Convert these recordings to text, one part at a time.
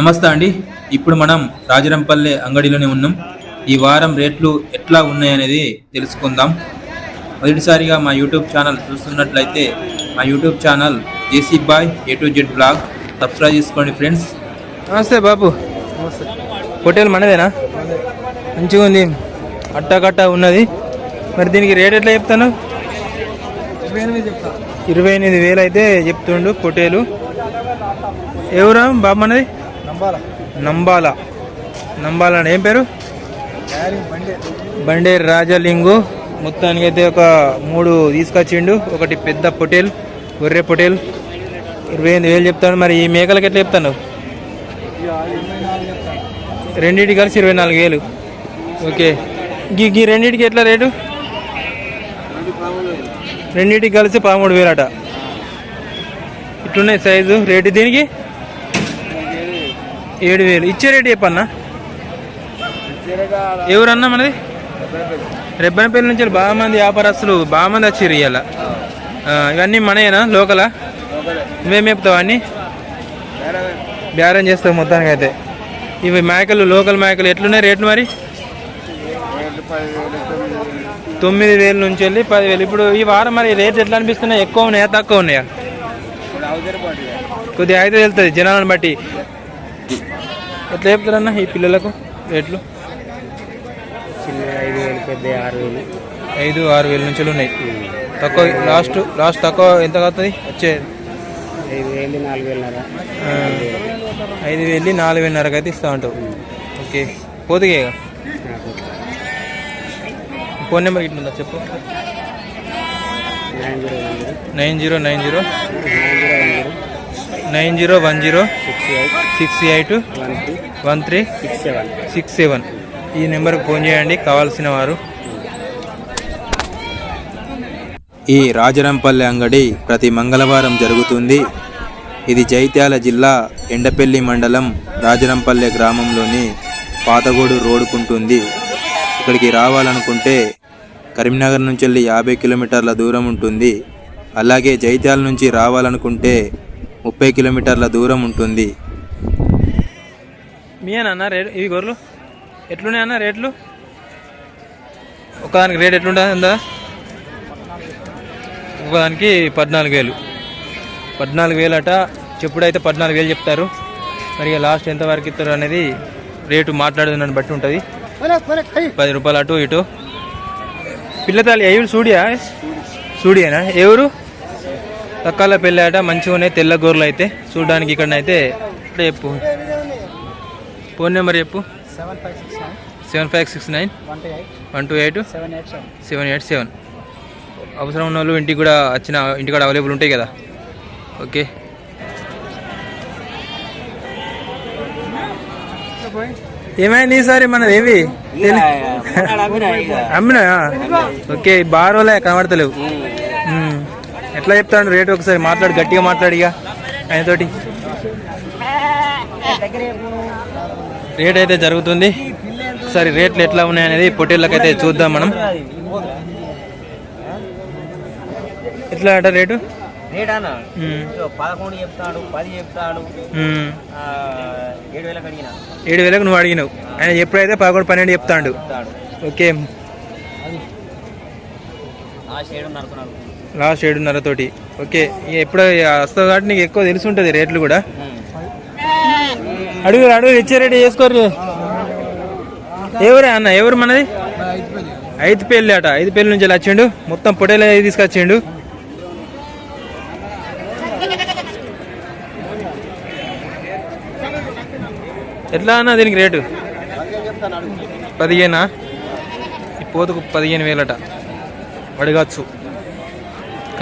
నమస్తే అండి. ఇప్పుడు మనం రాజరంపల్లె అంగడిలోనే ఉన్నాం. ఈ వారం రేట్లు ఎట్లా ఉన్నాయనేది తెలుసుకుందాం. మొదటిసారిగా మా యూట్యూబ్ ఛానల్ చూస్తున్నట్లయితే మా YouTube channel JC boy A to Z blog. Subscribe చేసుకోండి ఫ్రెండ్స్. నమస్తే బాబు. హోటల్ మనదేనా? మంచిగా ఉంది. అట్టకట్ట ఉన్నది. మరి దీనికి రేట్ ఎట్లా చెప్తాను? ఇరవై ఎనిమిది వేలు అయితే చెప్తుండు పొటేలు ఎవరా బాబు మనది? నంబాల. నంబాల. అని ఏం పేరు? బండేరు రాజలింగు. మొత్తానికి అయితే ఒక మూడు తీసుకొచ్చిండు. ఒకటి పెద్ద పొటేల్ గొర్రె పొటేల్. ఇరవై ఎనిమిది వేలు చెప్తాను. మరి ఈ మేకలకి ఎట్లా చెప్తాను? రెండింటికి కలిసి ఇరవై నాలుగు వేలు. ఓకే. గీ గీ రెండింటికి ఎట్లా రేటు? రెండింటికి కలిసి పదమూడు వేలు అట ఇట్లున్నాయి సైజు. రేటు దీనికి? ఏడు వేలు ఇచ్చే రేటు చెప్పన్నా? ఎవరన్నా మనది? రెబ్బనపల్లి నుంచి బాగా మంది వ్యాపారస్తులు బాగా మంది వచ్చారు ఇవాళ ఇవన్నీ మనయేనా లోకలా? నువ్వేం చెప్తావు అన్నీ? బేరం చేస్తావు మొత్తానికి అయితే ఇవి మేకలు లోకల్ మేకలు ఎట్లున్నాయి రేట్లు మరి? తొమ్మిది వేల నుంచి వెళ్ళి పదివేలు ఇప్పుడు ఈ వారం మరి రేట్ ఎట్లా అనిపిస్తున్నాయి? ఎక్కువ ఉన్నాయా తక్కువ ఉన్నాయా? కొద్దిగా అయితే వెళ్తుంది జనాలను బట్టి. ఎట్లా చెప్తారన్న ఈ పిల్లలకు రేట్లు? చిన్న ఐదు వేలు పెద్ద ఆరు వేలు. ఐదు ఆరు వేల నుంచి ఉన్నాయి. తక్కువ లాస్ట్ లాస్ట్ తక్కువ ఎంత అవుతుంది వచ్చే ఐదు వేలు నాలుగు వేలన్నరకు అయితే ఇస్తా ఉంటావు. ఓకే. పోతుగే ఫోన్ నెంబర్ ఇట్లుందా చెప్పు? Nine zero nine zero. Nine zero one zero six eight one three six seven six seven ఈ నెంబర్కి ఫోన్ చేయండి కావాల్సిన వారు. ఈ రాజరంపల్లి అంగడి ప్రతి మంగళవారం జరుగుతుంది. ఇది జైత్యాల జిల్లా ఎండపల్లి మండలం రాజరంపల్లె గ్రామంలోని పాతగోడు రోడ్డుకుంటుంది. ఇక్కడికి రావాలనుకుంటే కరీంనగర్ నుంచి వెళ్ళి యాభై కిలోమీటర్ల దూరం ఉంటుంది. అలాగే జైత్యాల నుంచి రావాలనుకుంటే ముప్పై కిలోమీటర్ల దూరం ఉంటుంది. మీయేనా రేట్ ఇవి గొర్రెలు? ఎట్లున్నాయన్న రేట్లు? ఒకదానికి రేట్ ఎట్లుంటుంది ఒకదానికి పద్నాలుగు వేలు. పద్నాలుగు వేలు అట చెప్పుడైతే పద్నాలుగు వేలు చెప్తారు. మరి లాస్ట్ ఎంత వరకు ఇస్తారు అనేది రేటు మాట్లాడుతున్న బట్టి ఉంటుంది. పది రూపాయలు అటు ఇటు. పిల్లతాలి ఎవరు సూడియా? సూడియానా? ఎవరు తక్కువ పెళ్ళాట మంచిగా ఉన్నాయి తెల్ల గోర్లు అయితే. చూడడానికి ఇక్కడనైతే ఇప్పుడే చెప్పు. ఫోన్ నెంబర్ చెప్పు. Seven five six nine. Seven five six nine. One two eight. Seven eight seven. అవసరం ఉన్న వాళ్ళు ఇంటికి కూడా వచ్చిన ఇంటికి కూడా అవైలబుల్ ఉంటాయి కదా. ఓకే. ఏమైంది ఈసారి మనది ఏవి? అమ్మినా ఓకే బారోలే కనబడతలేవు. ఎట్లా చెప్తాడు? రేటు ఒకసారి మాట్లాడు గట్టిగా మాట్లాడిగా ఆయనతోటి. రేట్ అయితే జరుగుతుంది. ఒకసారి రేట్లు ఎట్లా ఉన్నాయనేది పొట్టేళ్ళకి అయితే చూద్దాం మనం. ఎట్లా అట రేటు. పదకొండు చెప్తాడు పది చెప్తాడు. ఏడు వేలకు అడిగిన? ఏడు వేలకు నువ్వు అడిగినావు. ఆయన ఎప్పుడైతే పదకొండు పన్నెండు చెప్తాడు. ఓకే. లాస్ట్ ఏడున్నర తోటి. ఓకే ఇక ఎప్పుడు వస్తావు కాబట్టి నీకు ఎక్కువ తెలిసి ఉంటుంది రేట్లు కూడా. అడుగు అడుగు ఇచ్చే రేటు చేసుకోరు. ఎవరే అన్న ఎవరు మనది? ఐదు పేర్లు అట. ఐదు పేర్ల నుంచి వచ్చిండు. మొత్తం పొటేలు తీసుకొచ్చిండు. ఎట్లా అన్న దీనికి రేటు? పదిహేనా? ఈ పోతుకు పదిహేను వేలట. అడగచ్చు.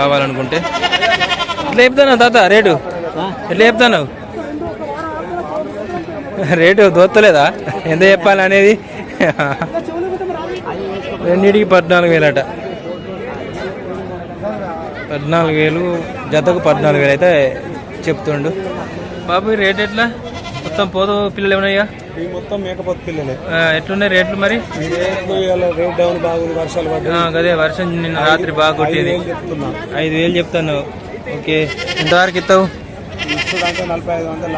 కావాలనుకుంటే. ఎట్లా చెప్తాను తాత రేటు? ఎట్లా చెప్తాను? రేటు దోత్తలేదా? ఎంత చెప్పాలి అనేది రెండింటికి పద్నాలుగు వేలట. పద్నాలుగు వేలు జతకు పద్నాలుగు వేలు అయితే చెప్తుండు. బాబు రేట్ ఎట్లా? మొత్తం పోదు పిల్లలు ఏమన్నాయా ఈ మొత్తం మేకపోతు పిల్లలే. ఆ, ఎట్లున్నాయి రేట్లు మరి? రేట్ డౌన్ బాగుంది వర్షాలు పడ్డాయి. గదే వర్షం నిన్న రాత్రి బాగా కొట్టేది. ఐదు వేలు చెప్తాను ఓకే. ఎంతవరకు ఇస్తావు? ఇచ్చుడు అంటే నలభై ఐదు వందలు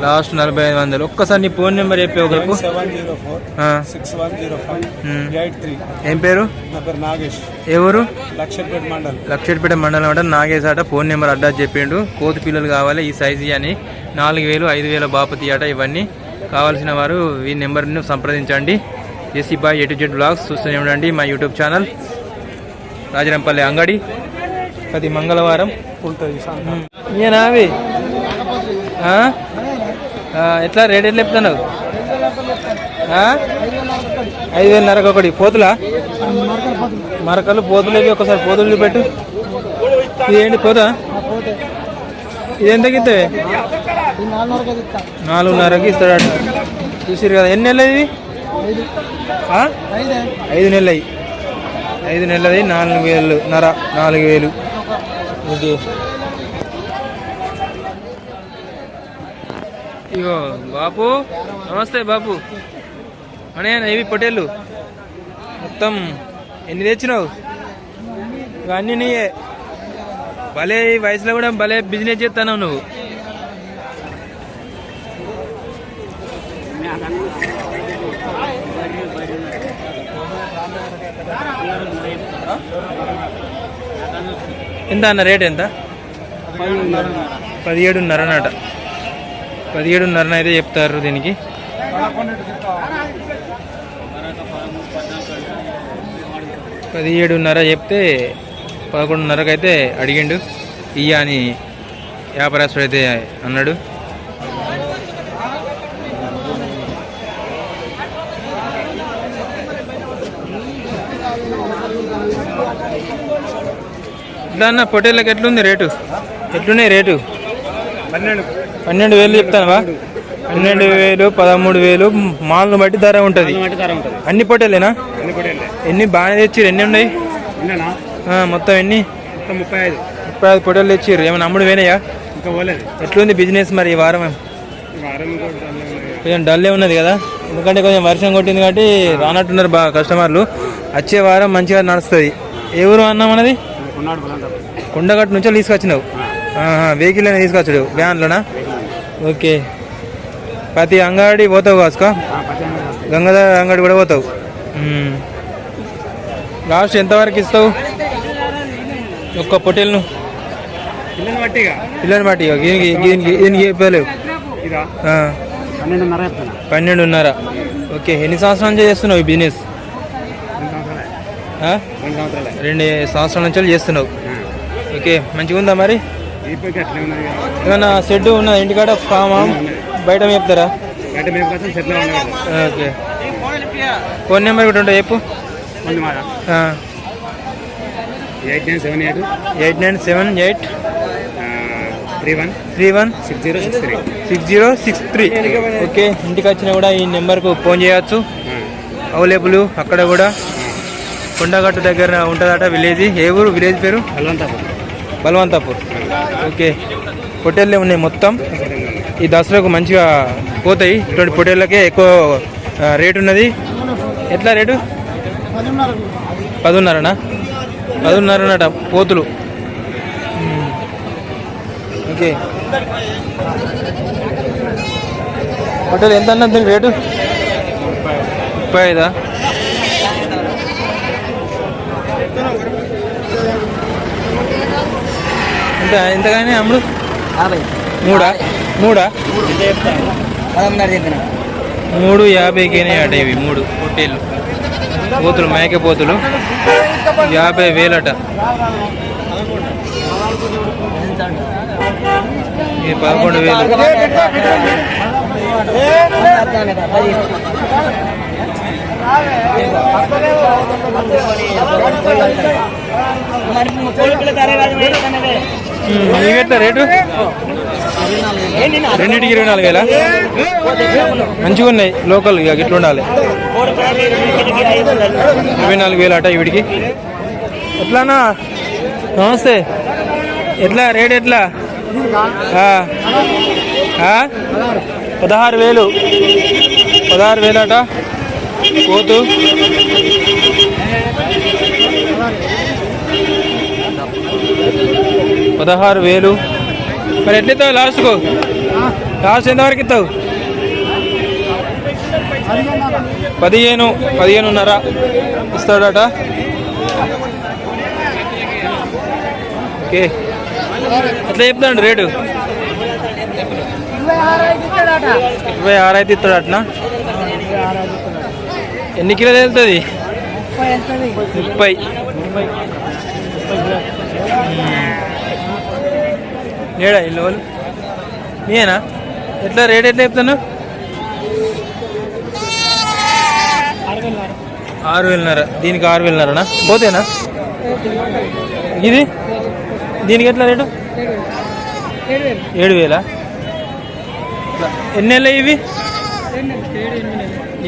లాస్ట్ నలభై ఐదు వందలు. ఒక్కసారి నీ ఫోన్ నెంబర్ చెప్పే. ఒకరికి త్రీ. ఏం పేరు? నాగేష్. ఎవరు లక్షపేట మండల్. లక్షపేట మండలం అంటే. నాగేశాట ఫోన్ నెంబర్ అడ్డా చెప్పిండు. కోతి పిల్లలు కావాలి ఈ సైజు అని. నాలుగు వేలు ఐదు వేల బాపతి అట ఇవన్నీ. కావాల్సిన వారు ఈ నెంబర్ను సంప్రదించండి. JC boy A to Z blogs చూస్తూనే ఉండండి మా యూట్యూబ్ ఛానల్. రాజరంపల్లి అంగడి. ప్రతి మంగళవారం. ఉంటుంది అవి ఎట్లా రేట్ ఎట్లా చెప్తున్నావు? ఐదు వేలన్నరకు ఒకటి పోతులా? మరకలు పోతులు ఒకసారి పోతులు పెట్టు ఇది ఏంటి పోతా? ఇది ఎంత గిత్తవే నాలుగున్నరకి ఇస్తాడు చూసిరు కదా ఎన్ని నెలలు ఇది? ఐదు నెలలు అయ్యి. ఐదు నెలలది నాలుగు వేలు నర నాలుగు వేలు. ఓకే ఇగో బాపు నమస్తే బాపు. అనే ఇవి పొటేళ్ళు. మొత్తం ఎన్ని తెచ్చినావు? ఇవన్నీ నీయే. భలే ఈ వయసులో కూడా భలే బిజినెస్ చేస్తాను నువ్వు. ఎంత అన్న రేట్ ఎంత? పదిహేడున్నర అన్నట. పదిహేడున్నర అయితే చెప్తారు దీనికి. పదిహేడున్నర చెప్తే పదకొండున్నరకు అయితే అడిగిండు. ఇయ్య అని వ్యాపారస్తుడు అయితే అన్నాడు. ఇట్లా అన్న పొట్టేళ్ళకి ఎట్లుంది రేటు? ఎట్లున్నాయి రేటు? పన్నెండు పన్నెండు వేలు చెప్తానవా? పన్నెండు వేలు పదమూడు వేలు మాలను బట్టి ధర ఉంటుంది. అన్ని పొట్టేలేనా ఎన్ని బాగానే తెచ్చిర్రు ఎన్ని ఉన్నాయి? మొత్తం ఎన్ని? ముప్పై ఐదు. ముప్పై ఐదు పొట్టేలు తెచ్చిర్రు. ఏమైనా అమ్ముడు వేనయ్యా ఇంకా పోలేదు. ఎట్లుంది బిజినెస్ మరి ఈ వారం? కొంచెం డల్లే ఉన్నది కదా? ఎందుకంటే కొంచెం వర్షం కొట్టింది కాబట్టి రానట్టున్నారు బాగా కస్టమర్లు. వచ్చే వారం మంచిగా నడుస్తుంది. ఏ ఊరు అన్నాం బలంతా కొండగట్టు నుంచి తీసుకొచ్చినావు? వెహికల్ అయినా తీసుకొచ్చాడు. వ్యాన్లోనా? ఓకే. ప్రతి అంగడి పోతావు కాసుకో? గంగాధర అంగడి కూడా పోతావు. లాస్ట్ ఎంతవరకు ఇస్తావు? ఒక్క పొట్టేల్ను. పిల్లలు బట్టిగా పిల్లని బట్టి దీనికి దీనికి దీనికి చెప్పలేవు ఇదా? ఆ, పన్నెండున్నర ఓకే ఎన్ని సంవత్సరాల నుంచి చేస్తున్నావు ఈ బిజినెస్? రెండు సంవత్సరాలే. నుంచి చేస్తున్నావు. ఓకే మంచిగా ఉందా మరి? ఏమన్నా షెడ్ ఉన్నదా? ఇంటికాడ ఫామా బయట ఉన్నాం ఓకే. ఫోన్ నెంబర్ కూడా ఉంటాయి చెప్పు. Eight nine seven eight eight nine seven eight three one three one six zero six three six zero six three okay ఇంటికి వచ్చినా కూడా ఈ నెంబర్కు ఫోన్ చేయొచ్చు. అవైలబుల్ అక్కడ కూడా. కొండగట్టు దగ్గర ఉంటుందట విలేజ్. ఏ ఊరు విలేజ్ పేరు? అల్లంతా బలవంతాపూర్. ఓకే. పొట్టేళ్ళే ఉన్నాయి మొత్తం. ఈ దసరాకు మంచిగా పోతాయి. ఇటువంటి పొట్టేళ్ళకే ఎక్కువ రేటు ఉన్నది. ఎట్లా రేటు? పదున్నరనా? పదున్నరనట పోతులు. ఓకే. పొట్టేలు ఎంత అన్నది రేటు? ముప్పై ఐదా? ఎంత ఎంతగానే అమ్ముడు? మూడా? మూడా? మూడు యాభైకేనే అట ఇవి మూడు పొట్టేళ్ళు పోతులు మేక పోతులు. యాభై వేలట. ఇది పదకొండు వేలు. ఉమ్, ఇవి ఎట్లా రేటు? రెండింటికి ఇరవై నాలుగు వేలా? మంచిగా ఉన్నాయి లోకల్ ఇక ఇట్లా ఉండాలి. ఇరవై నాలుగు వేలు అట వీడికి ఎట్లానా నమస్తే. ఎట్లా రేట్ ఎట్లా? పదహారు వేలు. పదహారు వేలు అట పోతు. పదహారు వేలు. మరి ఎట్లా ఇస్తావు లాస్ట్కు? లాస్ట్ ఎంతవరకు ఇస్తావు? పదిహేను పదిహేనున్నర ఇస్తాడట. ఓకే. అట్లా చెప్తాడు రేటు? ఇరవై ఆరు అయితే ఇస్తాడు అట్నా ఎన్ని కిలోలు వెళ్తుంది ముప్పై. ఏడా ఇల్లు వాళ్ళు నేనా ఎట్లా రేట్ ఎట్లా చెప్తాను ఆరు వేలున్నర. దీనికి ఆరు వేలున్నరనా? పోతేనా? ఇది? దీనికి ఎట్లా రేటు? ఏడు వేలా? ఎన్ని నెలలు ఇవి?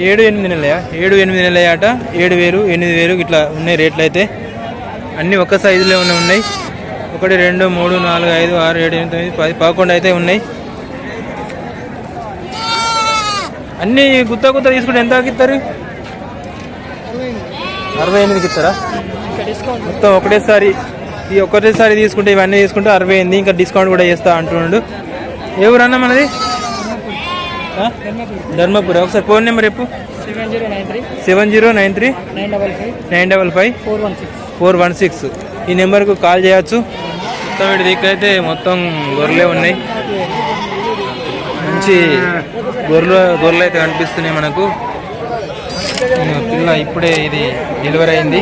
ఏడు ఎనిమిది నెలయా ఏడు ఎనిమిది నెలల అట ఏడు వేలు ఎనిమిది వేలు ఇట్లా ఉన్నాయి రేట్లు అయితే అన్నీ ఒక్క సైజులో ఉన్నాయి. ఒకటి రెండు మూడు నాలుగు ఐదు ఆరు ఏడు ఎనిమిది తొమ్మిది పది పదకొండు అయితే ఉన్నాయి. అన్నీ గుత్త గుత్త తీసుకుంటే ఎంత ఇస్తారు అరవై ఎనిమిదికి ఇస్తారా? మొత్తం ఒకటేసారి ఈ ఒకటేసారి తీసుకుంటే ఇవన్నీ తీసుకుంటే అరవై ఎనిమిది ఇంకా డిస్కౌంట్ కూడా చేస్తా అంటున్నాడు. ఏ ఊరన్నా మనది? ధర్మపురి. ఒకసారి ఫోన్ నెంబర్ చెప్పు. Seven zero nine three. Seven zero nine three. Nine double five. Nine double five. Four one six. Four one six. ఈ నెంబర్కు కాల్ చేయొచ్చు. మొత్తం వీటి దిక్కైతే మొత్తం గొర్రెలే ఉన్నాయి. మంచి గొర్రెలు గొర్రెలు అయితే కనిపిస్తున్నాయి మనకు. పిల్ల ఇప్పుడే ఇది డెలివరీ అయింది.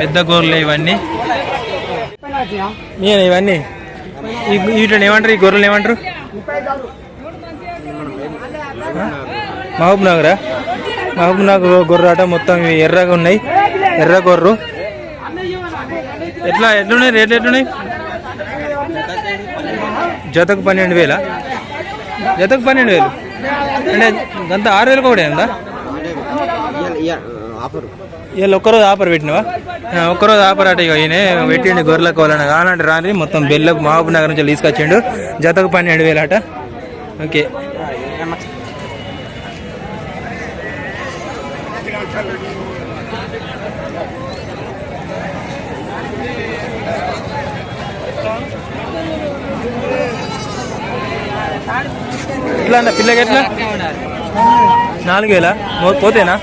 పెద్ద గొర్రెలు ఇవన్నీ. నేను ఇవన్నీ? వీటిని ఏమంటారు? ఈ గొర్రెలు ఏమంటారు? మహబూబ్ నగరా? మహబూబ్ నగర్ గొర్రె మొత్తం ఇవి ఎర్రగా ఉన్నాయి. ఎర్ర గొర్రు. ఎట్లా ఎట్లున్నాయి రేట్లు ఎట్లున్నాయి? జతకు పన్నెండు వేల? జతకు పన్నెండు వేలు. అంటే అంత ఆరు వేలకు ఒకటే ఉందా వీళ్ళు ఒక్కరోజు ఆఫర్ పెట్టినవా? ఒక్కరోజు ఆఫర్ అట ఈయన పెట్టిండి గొర్రెలకు కోవాలని కావాలంటే రాని మొత్తం బెల్లకు మహబూబ్ నగర్ నుంచి తీసుకొచ్చిండు. జతకు పన్నెండు వేలు అట. ఓకే. ఎట్లా అన్న? పిల్లకి ఎట్లా? నాలుగు వేలా మో- పోతేనా?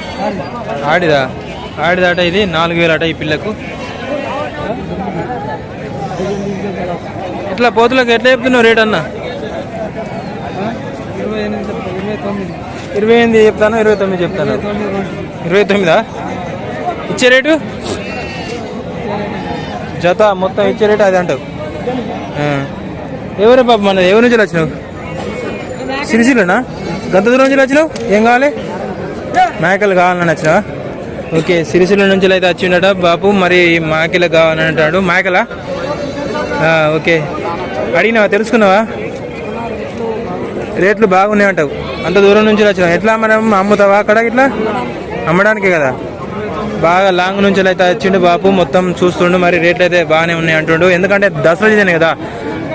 ఆడిదా? ఆడిదాట ఇది నాలుగు వేలట ఈ పిల్లకు. ఎట్లా? పోతులకు ఎట్లా చెప్తున్నావు రేట్ అన్న? ఇరవై ఎనిమిది చెప్తాను ఇరవై తొమ్మిది చెప్తాను. ఇరవై తొమ్మిదా? ఇచ్చే రేటు? జత మొత్తం ఇచ్చే రేటు అది అంటావు. ఎవరే బాబు మన ఎవరి నుంచి వచ్చినావు? సిరిసిల్లనా? గంత దూరం నుంచి వచ్చినావు ఏం కావాలి? మేకలు కావాలని వచ్చినావా ఓకే సిరిసిల్ల నుంచి అయితే వచ్చిండట బాపు మరి మేకలు కావాలని అంటాడు. మేకలా? ఓకే. అడిగినావా? తెలుసుకున్నావా? రేట్లు బాగున్నాయి అంటావు. అంత దూరం నుంచి వచ్చినావు ఎట్లా మనం అమ్ముతావా అక్కడ ఇట్లా? అమ్మడానికే కదా. బాగా లాంగ్ నుంచి అయితే వచ్చిండు బాపు మొత్తం చూస్తుండు మరి రేట్లు అయితే బాగానే ఉన్నాయి అంటుండు. ఎందుకంటే దసరా సీజన్ కదా.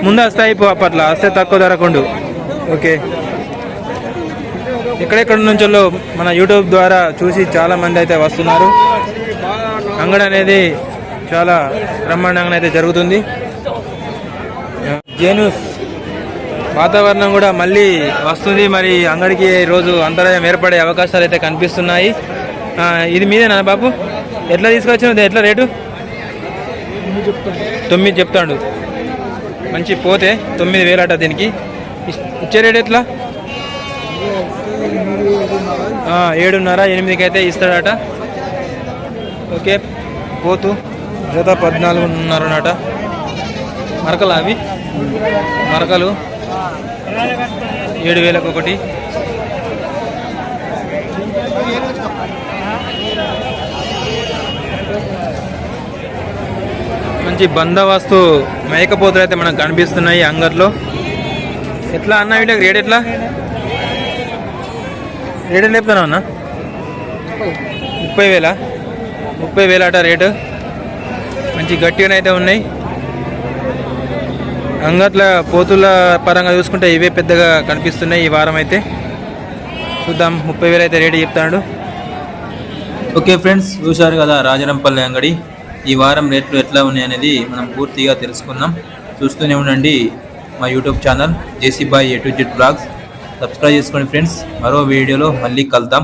ముందు వస్తాయి పో అప్పట్లో. వస్తే తక్కువ ధరకుండు ఓకే. ఎక్కడెక్కడ నుంచో మన యూట్యూబ్ ద్వారా చూసి చాలా మంది అయితే వస్తున్నారు. అంగడి అనేది చాలా బ్రహ్మాండంగా అయితే జరుగుతుంది. జేనూస్ వాతావరణం కూడా మళ్ళీ వస్తుంది. మరి అంగడికి రోజు అంతరాయం ఏర్పడే అవకాశాలు అయితే కనిపిస్తున్నాయి. ఇది మీదేనా బాబు? ఎట్లా తీసుకొచ్చినది ఎట్లా రేటు? తొమ్మిది చెప్తాడు. మంచి పోతే తొమ్మిది వేలట దీనికి. ఇచ్చే రేట్ ఎట్లా? ఏడున్నర ఎనిమిదికి అయితే ఇస్తాడట. ఓకే. పోతు. జత పద్నాలుగున్నరనట. మరకలు అవి? మరకలు. ఏడు వేలకు ఒకటి మంచి బందోబస్తు మేకపోతులు అయితే మనకు కనిపిస్తున్నాయి అంగట్లో. ఎట్లా అన్న వీటికి రేట్ ఎట్లా? రేట్ ఎట్లా అన్న? ముప్పై వేల? ముప్పై వేల అట రేటు. మంచి గట్టిగానైతే అయితే ఉన్నాయి. అంగట్ల పోతుల పరంగా చూసుకుంటే ఇవే పెద్దగా కనిపిస్తున్నాయి ఈ వారం అయితే. చూద్దాం ముప్పై వేలు అయితే రేటు చెప్తాడు. ఓకే ఫ్రెండ్స్ చూశారు కదా రాజరంపల్లి అంగడి. ఈ వారం రేట్లు ఎట్లా ఉన్నాయి అనేది మనం పూర్తిగా తెలుసుకుందాం. చూస్తూనే ఉండండి మా YouTube channel JC boy A to Z blogs. Subscribe చేసుకోండి ఫ్రెండ్స్ మరో వీడియోలో మళ్ళీ కలుద్దాం.